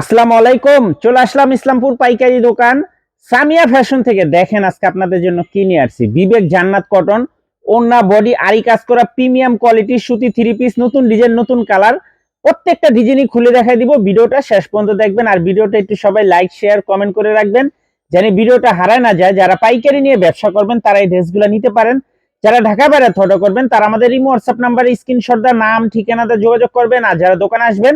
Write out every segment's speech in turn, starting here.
আসসালামু আলাইকুম, চলে আসলাম ইসলামপুর পাইকারি দোকান। সামিয়া ফ্যাশন থেকে দেখেন আজকে আপনাদের জন্য কি নিয়ে আসছি। বিবেক জান্নাত কটন ওন্না বডি আরি কাজ করা প্রিমিয়াম কোয়ালিটি সুতি থ্রি পিস, নতুন ডিজাইন, নতুন কালার। প্রত্যেকটা ডিজাইনই খুলে দেখাই দিব, ভিডিওটা শেষ পর্যন্ত দেখবেন। আর ভিডিওটা একটু সবাই লাইক শেয়ার কমেন্ট করে রাখবেন, যেন ভিডিওটা হারায় না যায়। যারা পাইকারি নিয়ে ব্যবসা করবেন, তারা এই ড্রেসগুলো নিতে পারেন। যারা ঢাকা বাইরে থটো করবেন, তারা আমাদের ইমো হোয়াটসঅ্যাপ নাম্বারে স্ক্রিনশট দা নাম, ঠিকানাতে যোগাযোগ করবেন। আর যারা দোকানে আসবেন,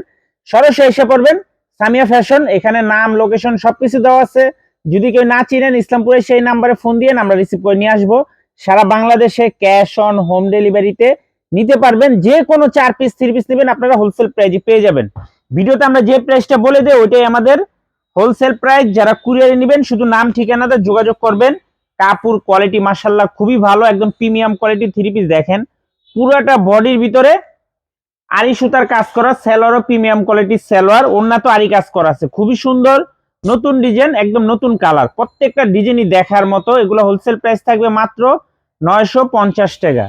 সরাসরি এসে পড়বেন। সামিয়া ফ্যাশন এখানে নাম লোকেশন সবকিছু দেওয়া আছে। যদি কেউ না চিনেন ইসলামপুরে, সেই নাম্বারে ফোন দিয়ে আমরা রিসিভ করে নিয়ে আসব। সারা বাংলাদেশে ক্যাশ অন হোম ডেলিভারিতে নিতে পারবেন। যে কোনো চার পিস থ্রি পিস নেবেন, আপনারা হোলসেল প্রাইজে পেয়ে যাবেন। ভিডিওতে আমরা যে প্রাইসটা বলে দেই, ওইটাই আমাদের হোলসেল প্রাইস যারা কুরিয়ারে নেবেন, শুধু নাম, ঠিকানাতে যোগাযোগ করবেন। কাপড় কোয়ালিটি মাসাল্লাহ খুবই ভালো, একদম প্রিমিয়াম কোয়ালিটি থ্রি পিস দেখেন। পুরোটা বডির ভিতরে আরি সুতার কাজ করা, সেলোয়ারও প্রিমিয়াম কোয়ালিটির সেলোয়ার ওন্না তো আরি কাজ করা আছে। খুবই সুন্দর, নতুন ডিজাইন একদম নতুন কালার প্রত্যেকটা ডিজাইনই দেখার মতো, এগুলো হোলসেল প্রাইস থাকবে মাত্র নয়শো পঞ্চাশ টাকা।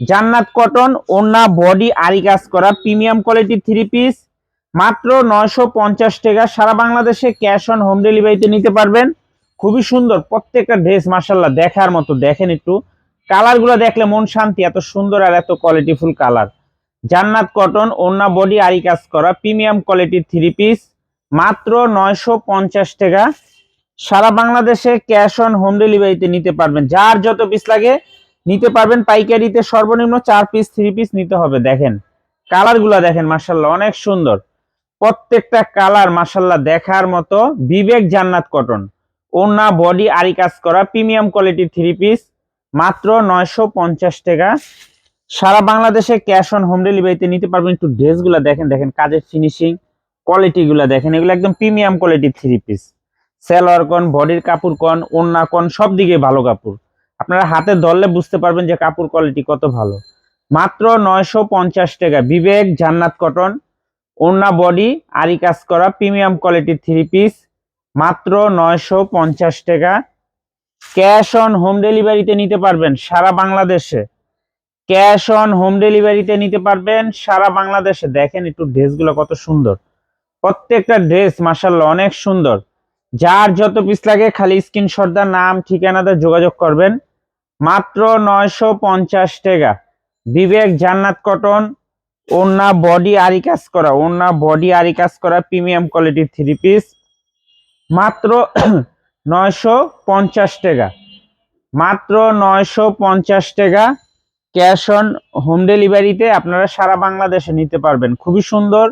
জান্নাত কটন ওন্না বডি আরি কাজ করা প্রিমিয়াম কোয়ালিটির থ্রি পিস মাত্র নয়শো পঞ্চাশ টাকা। সারা বাংলাদেশে ক্যাশ অন হোম ডেলিভারিতে নিতে পারবেন। খুবই সুন্দর, প্রত্যেকটা ড্রেস মার্শাল্লাহ দেখার মতো। দেখেন একটু কালারগুলো দেখলে মন শান্তি, এত সুন্দর আর এত কোয়ালিটিফুল কালার জান্নাত কটন ওন্না বডি আরি কাজ করা প্রিমিয়াম কোয়ালিটির থ্রি পিস মাত্র নয়শো পঞ্চাশ টাকা। সারা বাংলাদেশে ক্যাশ অন হোম ডেলিভারিতে নিতে পারবেন। যার যত পিস লাগে, নিতে পারবেন। পাইকারিতে সর্বনিম্ন চার পিস থ্রি পিস নিতে হবে। দেখেন কালারগুলো দেখেন মার্শাল্লাহ অনেক সুন্দর। প্রত্যেকটা কালার মার্শাল্লাহ দেখার মতো বিবেক জান্নাত কটন। ওন্না বডি আরি কাজ করা প্রিমিয়াম কোয়ালিটির থ্রি পিস মাত্র নয়শো পঞ্চাশ টাকা। সারা বাংলাদেশে ক্যাশ অন হোম ডেলিভারিতে নিতে পারবেন একটু ড্রেসগুলো দেখেন দেখেন কাজের ফিনিশিং কোয়ালিটিগুলো দেখেন। এগুলো একদম প্রিমিয়াম কোয়ালিটির থ্রি পিস সেলোয়ার কন বডির কাপড় কন ওন্না কন, সব দিকে ভালো কাপড়। আপনারা হাতে ধরলে বুঝতে পারবেন যে কাপড় কোয়ালিটি কত ভালো। মাত্র নয়শো পঞ্চাশ টাকা। বিবেক জান্নাত কটন ওন্না বডি আরি কাজ করা প্রিমিয়াম কোয়ালিটির থ্রি পিস মাত্র নয়শো পঞ্চাশ টাকা। ক্যাশ অন হোম ডেলিভারিতে নিতে পারবেন সারা বাংলাদেশে। ক্যাশ অন হোম ডেলিভারিতে নিতে পারবেন। সারা বাংলাদেশে দেখেন একটু ড্রেসগুলো কত সুন্দর। প্রত্যেকটা ড্রেস মাসাল্লাহ অনেক সুন্দর। যার যত পিস লাগে খালি স্ক্রিনশট দা নাম, ঠিকানাতে যোগাযোগ করবেন। মাত্র নয়শো পঞ্চাশ টাকা। বিবেক জান্নাত কটন ওন্না বডি আরি কাজ করা ওন্না বডি আরি কাজ করা প্রিমিয়াম কোয়ালিটির থ্রি পিস মাত্র নয়শো পঞ্চাশ টাকা। মাত্র নয়শো পঞ্চাশ টাকা। ক্যাশ অন হোম ডেলিভারিতে আপনারা সারা বাংলাদেশে নিতে পারবেন। খুবই সুন্দর,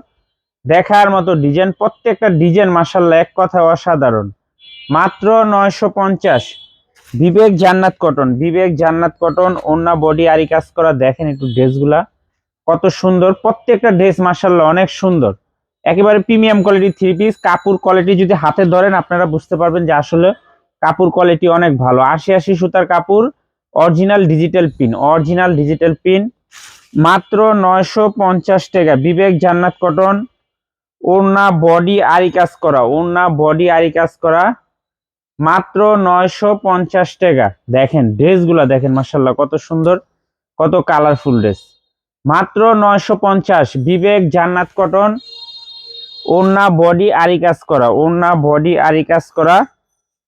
দেখার মতো ডিজাইন, প্রত্যেকটা ডিজাইন মাসাল্লাহ এক কথা অসাধারণ। মাত্র নয়শো পঞ্চাশ। বিবেক জান্নাত কটন, বিবেক জান্নাত কটন ওন্না বডি আরি কাজ করা, দেখেন একটু ড্রেসগুলা। কত সুন্দর, প্রত্যেকটা ড্রেস মাসাল্লাহ অনেক সুন্দর। একেবারে প্রিমিয়াম কোয়ালিটি থ্রি পিস, কাপড় কোয়ালিটি যদি হাতে ধরেন, আপনারা বুঝতে পারবেন যে আসলে কাপড় কোয়ালিটি অনেক ভালো। আশি আশি সুতার কাপড় original digital pin original digital pin মাত্র নয়শো পঞ্চাশ টাকা। বিবেক জান্নাত কটন, ওড়না বডি আরি কাজ করা, ওড়না বডি আরি কাজ করা, মাত্র নয়শো পঞ্চাশ টাকা। দেখেন, ড্রেসগুলা দেখেন মাসাল্লাহ কত সুন্দর, কত কালারফুল ড্রেস মাত্র নয়শো পঞ্চাশ, বিবেক জান্নাত কটন, ওড়না বডি আরি কাজ করা, ওড়না বডি আরি কাজ করা,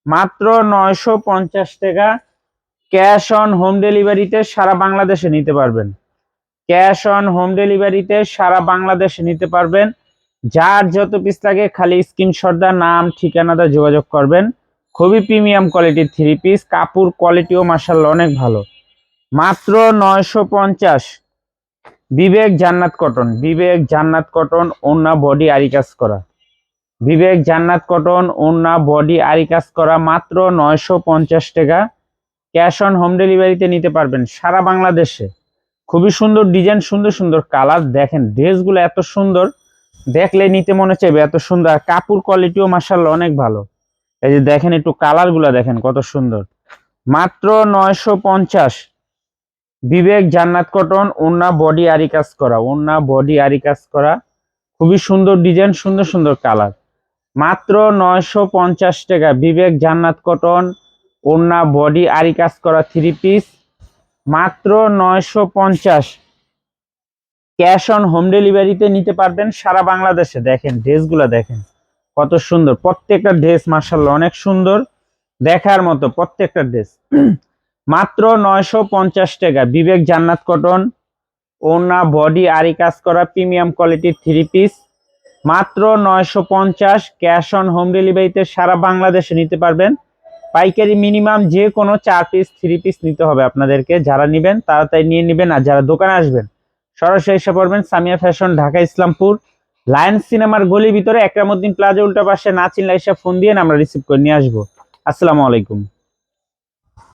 মাত্র নয়শো পঞ্চাশ টাকা। ক্যাশ অন হোম ডেলিভারিতে সারা বাংলাদেশে নিতে পারবেন। ক্যাশ অন হোম ডেলিভারিতে সারা বাংলাদেশে নিতে পারবেন। যার যত পিস লাগে খালি দা নাম ঠিকানাটা যোগাযোগ করবেন। খুবই প্রিমিয়াম কোয়ালিটির থ্রি পিস কাপড় কোয়ালিটিও মার্শাল্লাহ অনেক ভালো। মাত্র নয়শো পঞ্চাশ। বিবেক জান্নাত কটন। বিবেক জান্নাত কটন ওন্না বডি আরি কাজ করা। বিবেক জান্নাত কটন ওন্না বডি আরি কাজ করা। মাত্র নয়শো পঞ্চাশ টাকা। ক্যাশ অন হোম ডেলিভারিতে নিতে পারবেন সারা বাংলাদেশে। খুবই সুন্দর ডিজাইন, সুন্দর সুন্দর কালার। দেখেন, ড্রেসগুলো এত সুন্দর। দেখলে নিতে মনে চাইবে এত সুন্দর। কাপড় কোয়ালিটিও মার্শাল্লাহ অনেক ভালো। এই যে দেখেন একটু কালারগুলো দেখেন কত সুন্দর। মাত্র নয়শো পঞ্চাশ। বিবেক জান্নাত কটন ওন্না বডি আরি কাজ করা। ওন্না বডি আরি কাজ করা। খুবই সুন্দর ডিজাইন, সুন্দর সুন্দর কালার। মাত্র নয়শো পঞ্চাশ টাকা বিবেক জান্নাত কটন। ওন্না বডি আরি কাজ করা থ্রি পিস মাত্র নয়শো পঞ্চাশ। ক্যাশ অন হোম ডেলিভারিতে নিতে পারবেন সারা বাংলাদেশে। দেখেন, ড্রেসগুলো দেখেন, কত সুন্দর। প্রত্যেকটা ড্রেস মার্শাল্লাহ অনেক সুন্দর। দেখার মতো প্রত্যেকটা ড্রেস। মাত্র নয়শো পঞ্চাশ টাকা। বিবেক জান্নাত কটন। ওনা বডি আরি কাজ করা প্রিমিয়াম কোয়ালিটির থ্রি পিস মাত্র নয়শো পঞ্চাশ। ক্যাশ অন হোম ডেলিভারিতে সারা বাংলাদেশে নিতে পারবেন। পাইকারি মিনিমাম যে কোনো চার পিস থ্রি পিস নিতে হবে আপনাদেরকে। যারা নেবেন, তাড়াতাড়ি নিয়ে নেবেন। আর যারা দোকানে আসবেন, সরাসরি এসে পড়বেন সামিয়া ফ্যাশন, ঢাকা, ইসলামপুর। লায়ন্স সিনেমার গলির ভিতরে একরামুদ্দিন প্লাজা উল্টা পাশে না চিনলে এসে ফোন দিয়ে আমরা রিসিভ করে নিয়ে আসব। আসসালামু আলাইকুম।